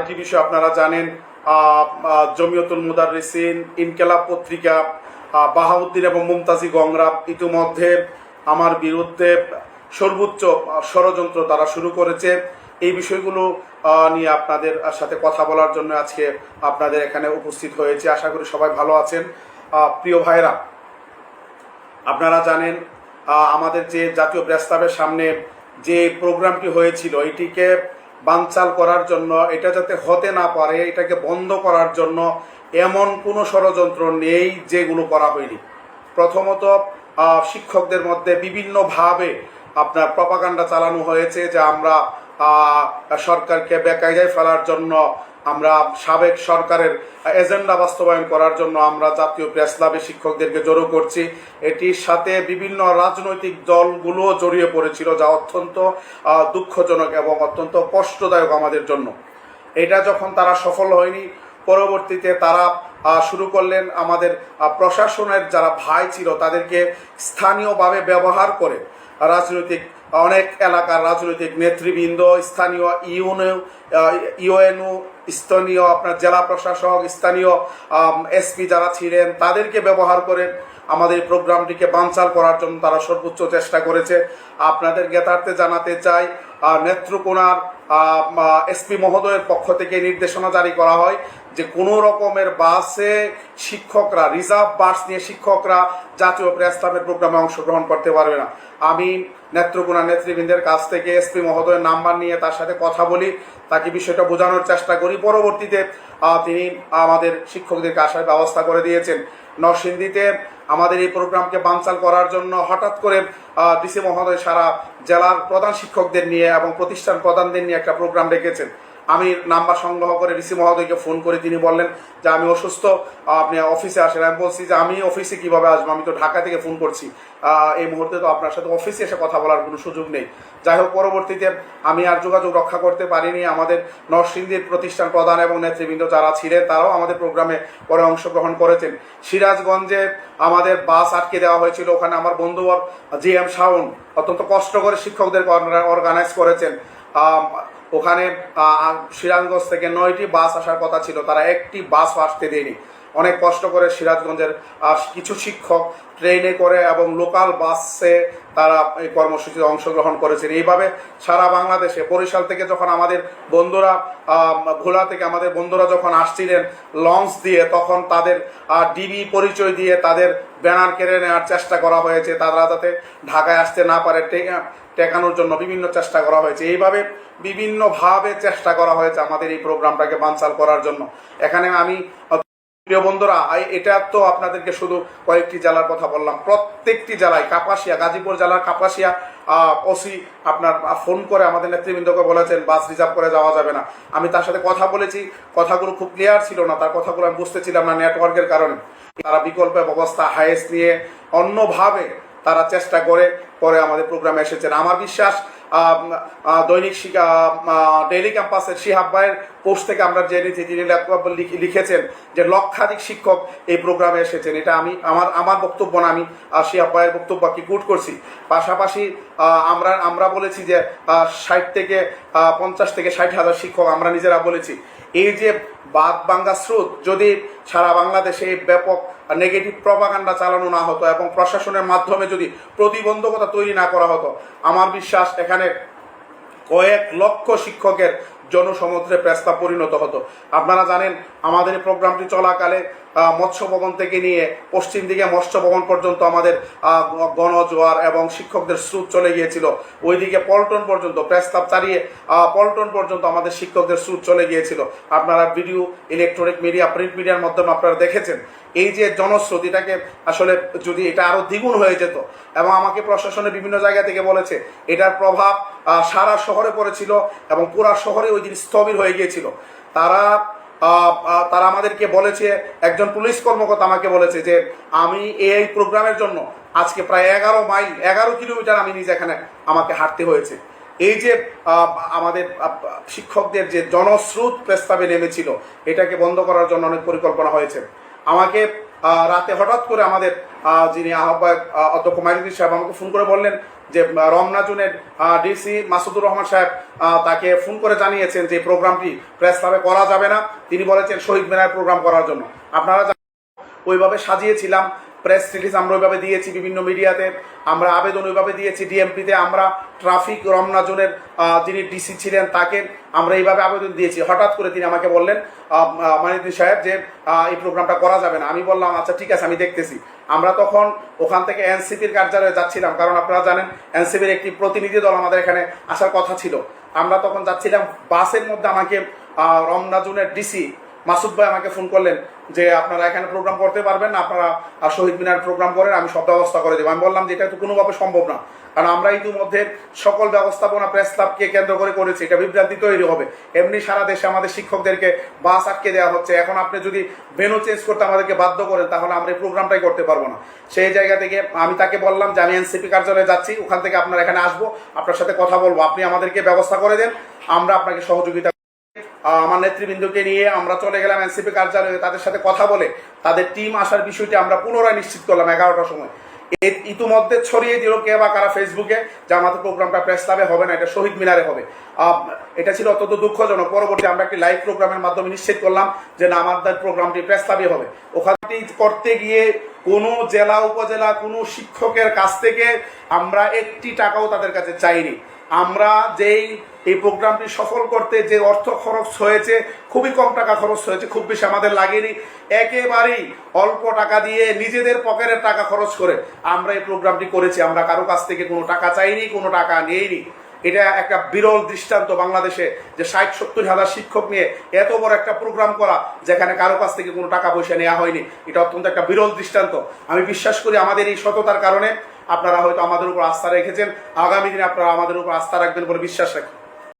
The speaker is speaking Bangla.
একটি বিষয় আপনারা জানেন জমিয়তুল মুদাররিসিন, ইনকেলাব পত্রিকা বাহাউদ্দিন এবং মুমতাজি গংরা ইতিমধ্যে আমার বিরুদ্ধে সর্বোচ্চ ষড়যন্ত্র তারা শুরু করেছে। এই বিষয়গুলো নিয়ে আপনাদের সাথে কথা বলার জন্য আজকে আপনাদের এখানে উপস্থিত হয়েছে। আশা করি সবাই ভালো আছেন। প্রিয় ভাইরা আপনারা জানেন আমাদের যে জাতীয় প্রস্তাবের সামনে যে প্রোগ্রামটি হয়েছিল, এটিকে বানচাল করার জন্য, এটা যাতে হতে না পারে, এটাকে বন্ধ করার জন্য এমন কোনো ষড়যন্ত্র নেই যেগুলো করা হয়নি। প্রথমত শিক্ষকদের মধ্যে বিভিন্নভাবে আপনার প্রপাকাণ্ডা চালানো হয়েছে যে আমরা সরকারকে বেকায়দায় ফেলার জন্য আমরা সাবেক সরকারের এজেন্ডা বাস্তবায়ন করার জন্য আমরা জাতীয় প্রেস ক্লাবে শিক্ষকদেরকে জড়ো করছি। এটির সাথে বিভিন্ন রাজনৈতিক দলগুলোও জড়িয়ে পড়েছিল যা অত্যন্ত দুঃখজনক এবং অত্যন্ত কষ্টদায়ক আমাদের জন্য। এটা যখন তারা সফল হয়নি, পরবর্তীতে তারা শুরু করলেন আমাদের প্রশাসনের যারা ভাই ছিল তাদেরকে স্থানীয়ভাবে ব্যবহার করে রাজনৈতিক অনেক এলাকার রাজনৈতিক নেতৃবৃন্দ, স্থানীয় ইউনিও ইউএনও, স্থানীয় আপনার জেলা প্রশাসক, স্থানীয় এসপি যারা ছিলেন, তাদেরকে ব্যবহার করে আমাদের প্রোগ্রামটিকে বানচাল করার জন্য তারা সর্বোচ্চ চেষ্টা করেছে। আপনাদের জ্ঞাতার্থে জানাতে চাই নেত্রকোনার এসপি মহোদয়ের পক্ষ থেকে নির্দেশনা জারি করা হয় যে কোনো রকমের বাসে শিক্ষকরা, রিজার্ভ বাস নিয়ে শিক্ষকরা জাতীয় প্রেস্তাবের প্রোগ্রামে অংশগ্রহণ করতে পারবে না। আমি নেত্রকোনা নেতৃবৃন্দের কাছ থেকে এসপি মহোদয়ের নাম্বার নিয়ে তার সাথে কথা বলি, তাকে বিষয়টা বোঝানোর চেষ্টা করি। পরবর্তীতে তিনি আমাদের শিক্ষকদেরকে আসার ব্যবস্থা করে দিয়েছেন। নরসিংদীতে আমাদের এই প্রোগ্রামকে বানচাল করার জন্য হঠাৎ করে ডিসি মহোদয় সারা জেলার প্রধান শিক্ষকদের নিয়ে এবং প্রতিষ্ঠান প্রধানদের নিয়ে একটা প্রোগ্রাম রেখেছেন আমি নাম্বার সংগ্রহ করে ঋষি মহোদয়কে ফোন করে তিনি বললেন যে আমি অসুস্থ, আপনি অফিসে আসেন। আমি বলছি যে আমি অফিসে কীভাবে আসব? আমি তো ঢাকা থেকে ফোন করছি। এই মুহূর্তে তো আপনার সাথে অফিসে এসে কথা বলার কোনো সুযোগ নেই। যাই হোক, পরবর্তীতে আমি আর যোগাযোগ রক্ষা করতে পারিনি। আমাদের নরসিংদীর প্রতিষ্ঠান প্রধান এবং নেতৃবৃন্দ যারা ছিলেন, তারাও আমাদের প্রোগ্রামে পরে অংশগ্রহণ করেছেন। সিরাজগঞ্জে আমাদের বাস আটকে দেওয়া হয়েছিল। ওখানে আমার বন্ধু জি এম শাওন অত্যন্ত কষ্ট করে শিক্ষকদের অর্গানাইজ করেছেন। ওখানে সিরাজগঞ্জ থেকে নয়টি বাস আসার কথা ছিল। তারা একটি বাস আসতে দেয়নি। অনেক কষ্ট করে সিরাজগঞ্জের কিছু শিক্ষক ট্রেনে করে এবং লোকাল বাসে তারা এই কর্মসূচিতে অংশগ্রহণ করেছেন। এইভাবে সারা বাংলাদেশে, বরিশাল থেকে যখন আমাদের বন্ধুরা ভোলা থেকে আমাদের বন্ধুরা যখন আসছিলেন লঞ্চ দিয়ে, তখন তাদের ডিবি পরিচয় দিয়ে তাদের ব্যানার কেড়ে নেওয়ার চেষ্টা করা হয়েছে। তারা যাতে ঢাকায় আসতে না পারে টেকানোর জন্য বিভিন্ন চেষ্টা করা হয়েছে। এইভাবে বিভিন্নভাবে চেষ্টা করা হয়েছে আমাদের এই প্রোগ্রামটাকে বানচাল করার জন্য। এখানে আমি প্রিয় বন্ধুরা এটা তো আপনাদেরকে শুধু কয়েকটি জেলার কথা বললাম। প্রত্যেকটি জেলায়, কাপাসিয়া, গাজীপুর জেলার কাপাসিয়া ওসি আপনার ফোন করে আমাদের নেতৃবৃন্দকে বলেছেন, বাস রিজার্ভ করে যাওয়া যাবে না। আমি তার সাথে কথা বলেছি, কথাগুলো খুব ক্লিয়ার ছিল না, তার কথাগুলো আমি বুঝতেছিলাম না নেটওয়ার্কের কারণে। তারা বিকল্প ব্যবস্থা হায়েস্ট নিয়ে অন্যভাবে তারা চেষ্টা করে, পরে আমাদের প্রোগ্রামে এসেছেন আমার বিশ্বাস দৈনিক ডেইলি ক্যাম্পাসের শিহাব ভাইয়ের পোস্ট থেকে আমরা জেনেছি তিনি লেখ- লিখেছেন যে লক্ষাধিক শিক্ষক এই প্রোগ্রামে এসেছেন। এটা আমি, আমার আমার বক্তব্য না, আমি শিহাব ভাইয়ের বক্তব্য কি কুট করছি। পাশাপাশি আমরা আমরা বলেছি যে ষাট থেকে পঞ্চাশ থেকে ষাট হাজার শিক্ষক আমরা নিজেরা বলেছি। এই যে বাদ বাঙ্গা স্রোত, যদি সারা বাংলাদেশে ব্যাপক নেগেটিভ প্রপাগান্ডা চালানো না হতো এবং প্রশাসনের মাধ্যমে যদি প্রতিবন্ধকতা তৈরি না করা হতো, আমার বিশ্বাস এখানে কয়েক লক্ষ শিক্ষকের জনসমুদ্রে প্রস্তাব পরিণত হতো। আপনারা জানেন, আমাদের এই প্রোগ্রামটি চলাকালে মৎস্য ভবন থেকে নিয়ে পশ্চিম দিকে মৎস্য ভবন পর্যন্ত আমাদের গণজোয়ার এবং শিক্ষকদের স্রোত চলে গিয়েছিল। ওইদিকে পল্টন পর্যন্ত, প্রস্তাব চালিয়ে পল্টন পর্যন্ত আমাদের শিক্ষকদের স্রোত চলে গিয়েছিল। আপনারা ভিডিও ইলেকট্রনিক মিডিয়া প্রিন্ট মিডিয়ার মাধ্যমে আপনারা দেখেছেন। এই যে জনস্রোত, এটাকে আসলে যদি এটা আরও দ্বিগুণ হয়ে যেত, এবং আমাকে প্রশাসনের বিভিন্ন জায়গা থেকে বলেছে, এটার প্রভাব সারা শহরে পড়েছিল এবং পুরা শহরে ওই দিন স্থবির হয়ে গিয়েছিল। তারা তারা আমাদেরকে বলেছে, একজন পুলিশ কর্মকর্তা আমাকে বলেছে যে, আমি এই প্রোগ্রামের জন্য আজকে প্রায় এগারো মাইল, এগারো কিলোমিটার আমি নিজে এখানে আমাকে হাঁটতে হয়েছে। এই যে আমাদের শিক্ষকদের যে জনস্রোত প্রস্তাবে নেমেছিল, এটাকে বন্ধ করার জন্য অনেক পরিকল্পনা হয়েছে। আমাকে রাতে হঠাৎ করে আমাদের যিনি আহ্বায়ক অধ্যক্ষ মাইনুদ্দিন সাহেব আমাকে ফোন করে বললেন যে রমনা জুনের ডিসি মাসুদুর রহমান সাহেব তাকে ফোন করে জানিয়েছেন যে প্রোগ্রামটি প্রেস ক্লাবে করা যাবে না। তিনি বলেছেন শহীদ মিনার প্রোগ্রাম করার জন্য। আপনারা ওইভাবে সাজিয়েছিলাম। প্রেস রিলিজ আমরা ওইভাবে দিয়েছি বিভিন্ন মিডিয়াতে, আমরা আবেদন ওইভাবে দিয়েছি ডিএমপিতে আমরা ট্রাফিক রমনা জোনের যিনি ডিসি ছিলেন তাকে আমরা এইভাবে আবেদন দিয়েছি। হঠাৎ করে তিনি আমাকে বললেন মানিদ্দিন সাহেব যে এই প্রোগ্রামটা করা যাবে না। আমি বললাম আচ্ছা ঠিক আছে, আমি দেখতেছি। আমরা তখন ওখান থেকে এনসিপির কার্যালয়ে যাচ্ছিলাম, কারণ আপনারা জানেন এনসিপির একটি প্রতিনিধি দল আমাদের এখানে আসার কথা ছিল। আমরা তখন যাচ্ছিলাম, বাসের মধ্যে আমাকে রমনা জোনের ডিসি মাসুদ ভাই আমাকে ফোন করলেন যে আপনারা এখানে প্রোগ্রাম করতে পারবেন না, আপনারা শহীদ মিনার প্রোগ্রাম করেন, আমি সব ব্যবস্থা করে দেবো। আমি বললাম যে এটা তো কোনোভাবে সম্ভব না। কারণ আমরা ইতিমধ্যে সকল ব্যবস্থাপনা প্রেস ক্লাবকে কেন্দ্র করে করেছি, এটা বিভ্রান্তি তৈরি হবে। এমনি সারা দেশে আমাদের শিক্ষকদেরকে বাস আটকে দেওয়া হচ্ছে। এখন আপনি যদি ভেনু চেঞ্জ করতে আমাদেরকে বাধ্য করেন, তাহলে আমরা এই প্রোগ্রামটাই করতে পারব না। সেই জায়গা থেকে আমি তাকে বললাম যে আমি এনসিপি কার্যালয়ে যাচ্ছি, ওখান থেকে আপনার এখানে আসব, আপনার সাথে কথা বলব। আপনি আমাদেরকে ব্যবস্থা করে দেন, আমরা আপনাকে সহযোগিতা আমার নেতৃবৃন্দকে নিয়ে আমরা চলে গেলাম এনসিপি কার্যালয়ে তাদের সাথে কথা বলে তাদের টিম আসার বিষয়টি আমরা পুনরায় নিশ্চিত করলাম এগারোটার সময়। ইতিমধ্যে ছড়িয়ে দিল কে বা কারা ফেসবুকে, যে আমাদের প্রোগ্রামটা প্রেস ক্লাবে হবে না, এটা শহীদ মিনারে হবে। এটা ছিল অত্যন্ত দুঃখজনক। পরবর্তী আমরা একটি লাইভ প্রোগ্রামের মাধ্যমে নিশ্চিত করলাম যে না আমাদের প্রোগ্রামটি প্রেস ক্লাবে হবে। ওখানটি করতে গিয়ে কোনো জেলা, উপজেলা, কোনো শিক্ষকের কাছ থেকে আমরা একটি টাকাও তাদের কাছে চাইনি। আমরা যেই, এই প্রোগ্রামটি সফল করতে যে অর্থ খরচ হয়েছে, খুবই কম টাকা খরচ হয়েছে, খুব বেশি আমাদের লাগেনি। একেবারেই অল্প টাকা দিয়ে নিজেদের পকেটের টাকা খরচ করে আমরা এই প্রোগ্রামটি করেছি। আমরা কারও কাছ থেকে কোনো টাকা চাইনি, কোনো টাকা নিয়েইনি এটা একটা বিরল দৃষ্টান্ত বাংলাদেশে যে ষাট, সত্তর হাজার শিক্ষক নিয়ে এত বড় একটা প্রোগ্রাম করা, যেখানে কারও কাছ থেকে কোনো টাকা পয়সা নেওয়া হয়নি, এটা অত্যন্ত একটা বিরল দৃষ্টান্ত। আমি বিশ্বাস করি আমাদের এই সততার কারণে আপনারা হয়তো আমাদের উপর আস্থা রেখেছেন। আগামী দিনে আপনারা আমাদের উপর আস্থা রাখবেন বলে বিশ্বাস রাখি।